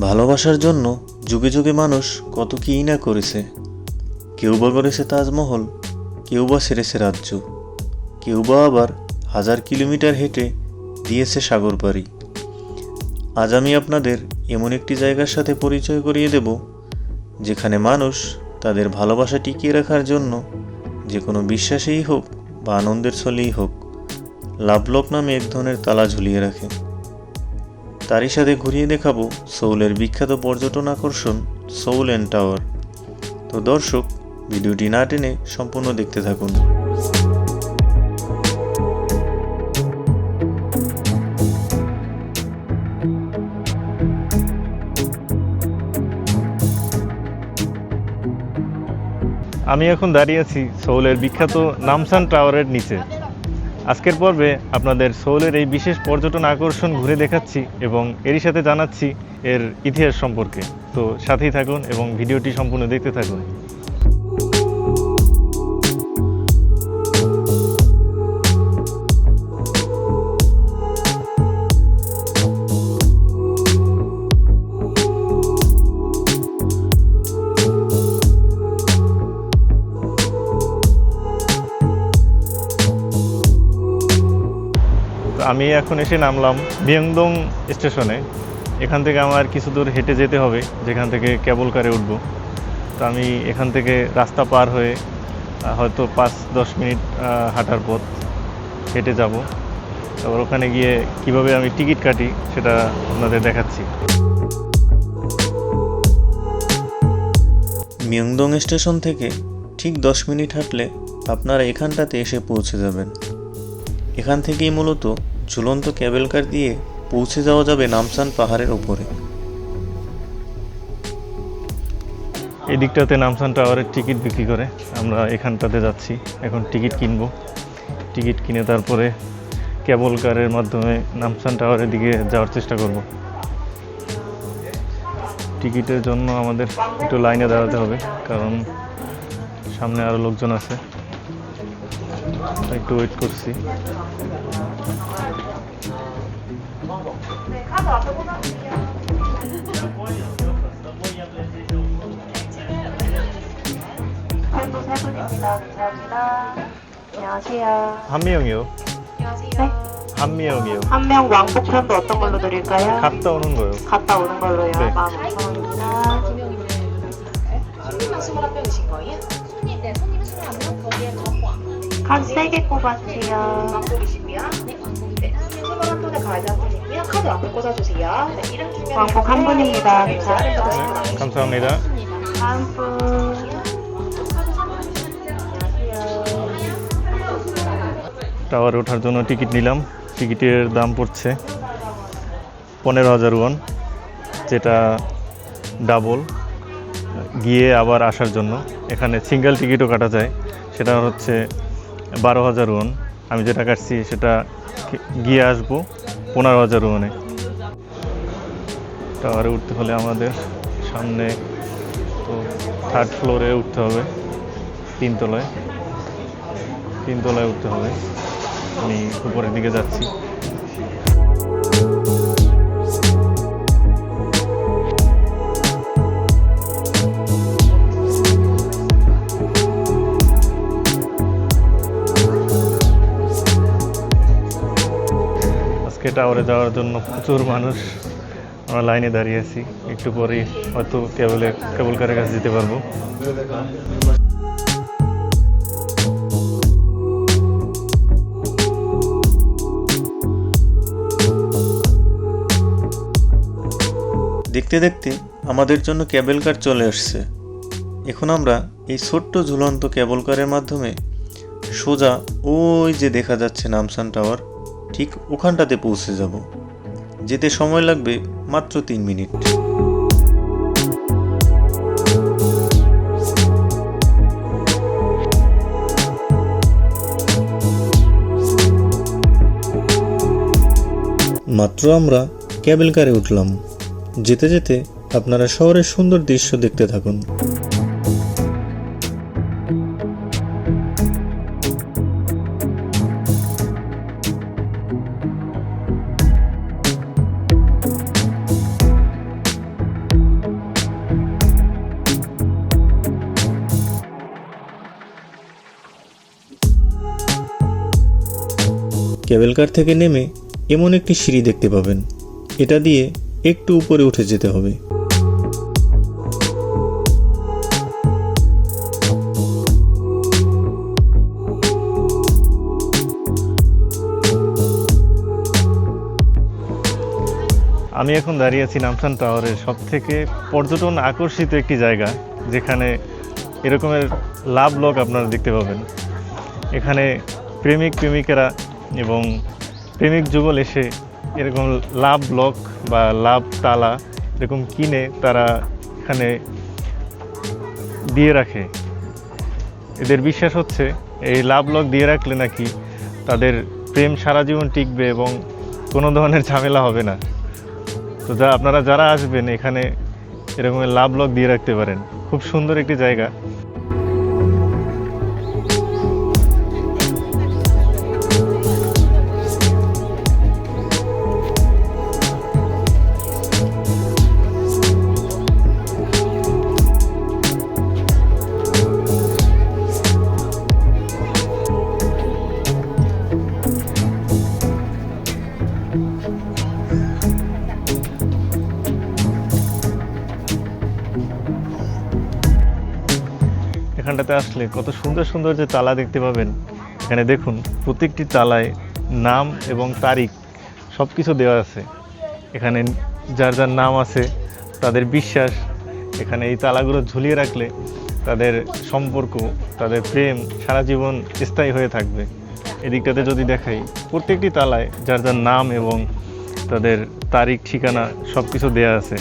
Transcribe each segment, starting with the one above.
ভালোবাসার জন্য যুগে যুগে মানুষ কত কী না করেছে। কেউ বা করেছে তাজমহল কেউ বা সেরেছে রাজ্য। কেউ বা আবার হাজার কিলোমিটার হেঁটে দিয়েছে সাগর পাড়ি। আজ আমি আপনাদের এমন একটি জায়গার সাথে পরিচয় করিয়ে দেব, যেখানে মানুষ তাদের ভালোবাসা টিকিয়ে রাখার জন্য যে কোনো বিশ্বাসেই হোক বা আনন্দের ছলেই হোক, লাভলক নামে এক ধরনের তালা ঝুলিয়ে রাখে। তারই সাথে ঘুরিয়ে দেখাবো সৌলের বিখ্যাত পর্যটন আকর্ষণ সৌল অ্যান্ড টাওয়ার। তো দর্শক, ভিডিওটি না টেনে সম্পূর্ণ দেখতে থাকুন। আমি এখন দাঁড়িয়ে আছি সৌলের বিখ্যাত নামসান টাওয়ারের নিচে। আজকের পর্বে আপনাদের সৌলের এই বিশেষ পর্যটন আকর্ষণ ঘুরে দেখাচ্ছি এবং এরই সাথে জানাচ্ছি এর ইতিহাস সম্পর্কে। তো সাথেই থাকুন এবং ভিডিওটি সম্পূর্ণ দেখতে থাকুন। আমি এখন এসে নামলাম বিয়ংদং স্টেশনে। এখান থেকে আমার কিছু দূর হেঁটে যেতে হবে, যেখান থেকে কেবল কারে উঠবো। তো আমি এখান থেকে রাস্তা পার হয়ে হয়তো পাঁচ দশ মিনিট হাঁটার পথ হেঁটে যাব। তারপর ওখানে গিয়ে কীভাবে আমি টিকিট কাটি সেটা আপনাদের দেখাচ্ছি। মিয়ংদং স্টেশন থেকে ঠিক দশ মিনিট হাঁটলে আপনারা এখানটাতে এসে পৌঁছে যাবেন। এখান থেকেই মূলত ঝুলন্ত ক্যাবেল কার দিয়ে পৌঁছে যাওয়া যাবে নামসান পাহাড়ের ওপরে এই দিকটাতে নামসান টাওয়ারের টিকিট বিক্রি করে আমরা এখানটাতে যাচ্ছি। এখন টিকিট কিনবো। টিকিট কিনে তারপরে কেবল কারের মাধ্যমে নামসান টাওয়ারের দিকে যাওয়ার চেষ্টা করব। টিকিটের জন্য আমাদের একটু লাইনে দাঁড়াতে হবে, কারণ সামনে আরও লোকজন আছে। একটু ওয়েট করছি 팔도 세 분입니다. 감사합니다. 안녕하세요. 한 명이요 네? 한 명이요 한 명 왕복편도 어떤 걸로 드릴까요? 갔다 오는 거요 갔다 오는 걸로요. 네. 15,000원입니다. 손님은 21명이신 거예요? 더 카드 3개 꼽아주세요. 왕복이시고요. 네, 왕복이 네. 세번 한 톤에 가이드 한 분이고요. 카드 왕복 꽂아주세요. 네, 이름 주면 왕복 한 분입니다. 네, 감사합니다. 감사합니다 다음 분. টাওয়ারে ওঠার জন্য টিকিট নিলাম টিকিটের দাম পড়ছে পনেরো হাজার ওয়ান যেটা ডাবল গিয়ে আবার আসার জন্য এখানে সিঙ্গেল টিকিটও কাটা যায় সেটা হচ্ছে বারো হাজার ওন আমি যেটা কাটছি সেটা গিয়ে আসব পনেরো হাজার ওনে টাওয়ারে উঠতে হলে আমাদের সামনে তো থার্ড ফ্লোরে উঠতে হবে তিনতলায় তিনতলায় উঠতে হবে। আমি উপরের দিকে যাচ্ছি। আজকে টাওয়ারে যাওয়ার জন্য প্রচুর মানুষ। আমরা লাইনে দাঁড়িয়ে আছি। একটু পরেই হয়তো কেবলের কেবল কারের কাছে যেতে পারব। দেখতে দেখতে আমাদের জন্য ক্যাবেল কার চলে আসছে। এখন আমরা এই ছোট্ট ঝুলন্ত ক্যাবল কারের মাধ্যমে সোজা ওই যে দেখা যাচ্ছে নামসান টাওয়ার ঠিক ওখানটাতে পৌঁছে যাব। যেতে সময় লাগবে মাত্র তিন মিনিট। মাত্র আমরা ক্যাবেল কারে উঠলাম। যেতে যেতে আপনারা শহরের সুন্দর দৃশ্য দেখতে থাকুন। কেবল কার থেকে নেমে এমন একটি সিঁড়ি দেখতে পাবেন। এটা দিয়ে একটু উপরে উঠে যেতে হবে। আমি এখন দাঁড়িয়ে আছি নামসান টাওয়ারের সব থেকে পর্যটন আকর্ষিত একটি জায়গা, যেখানে এরকমের লাভ লক আপনারা দেখতে পাবেন। এখানে প্রেমিক প্রেমিকেরা এবং প্রেমিক যুগল এসে এরকম লাভ লক বা লাভ তালা এরকম কিনে তারা এখানে দিয়ে রাখে। এদের বিশ্বাস হচ্ছে এই লাভ লক দিয়ে রাখলে নাকি তাদের প্রেম সারা জীবন টিকবে এবং কোনো ধরনের ঝামেলা হবে না। তো যা, আপনারা যারা আসবেন এখানে এরকম লাভ লক দিয়ে রাখতে পারেন। খুব সুন্দর একটি জায়গা। এখানটাতে আসলে কত সুন্দর সুন্দর যে তালা দেখতে পাবেন। এখানে দেখুন, প্রত্যেকটি তালায় নাম এবং তারিখ সব কিছু দেওয়া আছে। এখানে যার যার নাম আছে, তাদের বিশ্বাস, এখানে এই তালাগুলো ঝুলিয়ে রাখলে তাদের সম্পর্ক, তাদের প্রেম সারা জীবন স্থায়ী হয়ে থাকবে। এদিকটাতে যদি দেখাই, প্রত্যেকটি তালায় যার যার নাম এবং তাদের তারিখ, ঠিকানা সব কিছু দেওয়া আছে।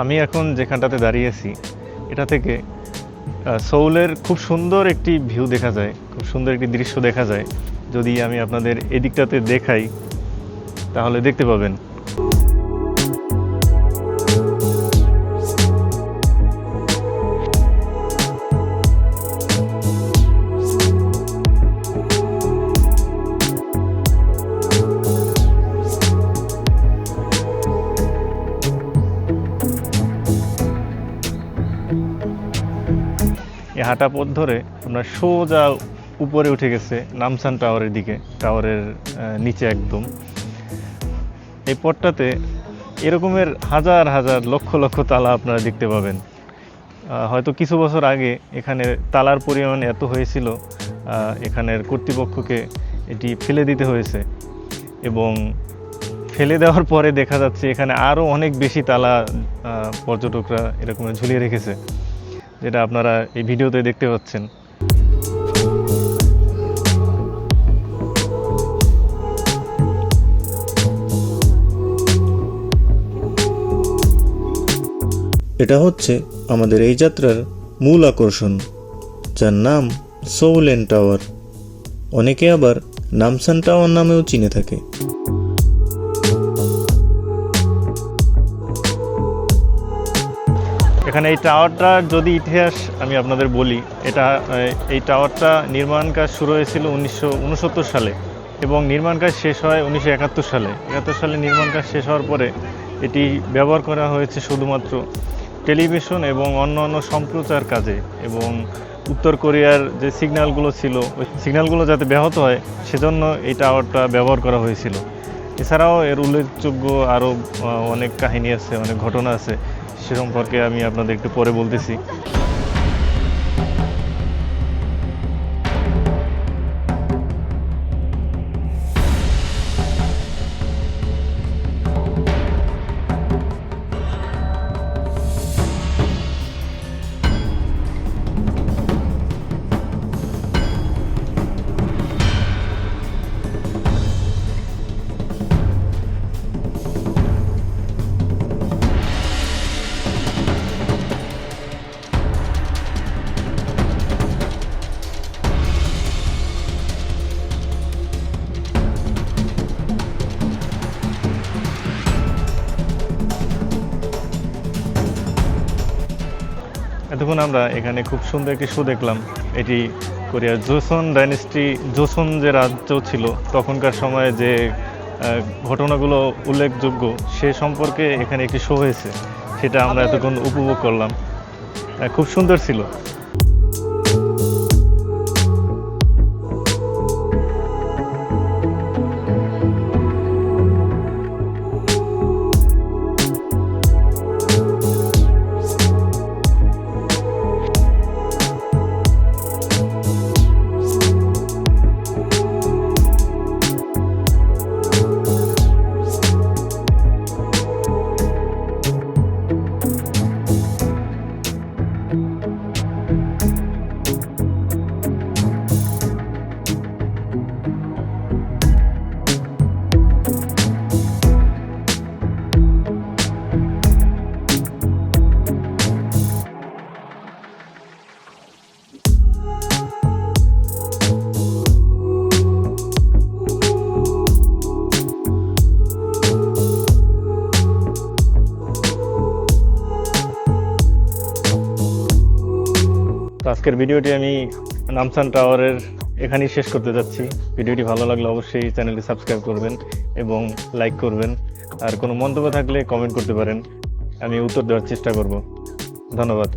আমি এখন যেখানটাতে দাঁড়িয়ে আছি এটা থেকে সৌলের খুব সুন্দর একটি ভিউ দেখা যায়, খুব সুন্দর একটি দৃশ্য দেখা যায়। যদি আমি আপনাদের এদিকটাতে দেখাই, তাহলে দেখতে পাবেন। হাঁটা পথ ধরে আপনার সোজা উপরে উঠে গেছে নামসান টাওয়ারের দিকে, টাওয়ারের নিচে একদম। এই পথটাতে এরকমের হাজার হাজার, লক্ষ লক্ষ তালা আপনারা দেখতে পাবেন। হয়তো কিছু বছর আগে এখানে তালার পরিমাণ এত হয়েছিল এখানের কর্তৃপক্ষকে এটি ফেলে দিতে হয়েছে এবং ফেলে দেওয়ার পরে দেখা যাচ্ছে এখানে আরও অনেক বেশি তালা পর্যটকরা এরকম ঝুলিয়ে রেখেছে। যেটা আপনারা এই ভিডিওতে দেখতে পাচ্ছেন। এটা হচ্ছে আমাদের এই যাত্রার মূল আকর্ষণ, যার নাম সৌলেন টাওয়ার। অনেকে আবার নামসান টাওয়ার নামেও চিনে থাকে। এখানে এই টাওয়ারটার যদি ইতিহাস আমি আপনাদের বলি, এটা এই টাওয়ারটা নির্মাণ কাজ শুরু হয়েছিল উনিশশো উনসত্তর সালে এবং নির্মাণ কাজ শেষ হয় উনিশশো একাত্তর সালে। একাত্তর সালে নির্মাণ কাজ শেষ হওয়ার পরে এটি ব্যবহার করা হয়েছে শুধুমাত্র টেলিভিশন এবং অন্যান্য সম্প্রচার কাজে এবং উত্তর কোরিয়ার যে সিগন্যালগুলো ছিল, ওই সিগন্যালগুলো যাতে ব্যাহত হয় সেজন্য এই টাওয়ারটা ব্যবহার করা হয়েছিল। এছাড়াও এর উল্লেখযোগ্য আরও অনেক কাহিনী আছে, অনেক ঘটনা আছে। সম্পর্কে আমি আপনাদের একটু পরে বলতেছি। আমরা এখানে খুব সুন্দর একটি শো দেখলাম এটি কোরিয়ার জোসন ডাইনেস্টি জোসন যে রাজ্য ছিল তখনকার সময়ে যে ঘটনাগুলো উল্লেখযোগ্য সে সম্পর্কে এখানে একটি শো হয়েছে সেটা আমরা এতক্ষণ উপভোগ করলাম। খুব সুন্দর ছিল। আজকের ভিডিওটি আমি নামসান টাওয়ারের এখানেই শেষ করতে যাচ্ছি। ভিডিওটি ভালো লাগলে অবশ্যই চ্যানেলটি সাবস্ক্রাইব করবেন এবং লাইক করবেন। আর কোনো মন্তব্য থাকলে কমেন্ট করতে পারেন। আমি উত্তর দেওয়ার চেষ্টা করব। ধন্যবাদ।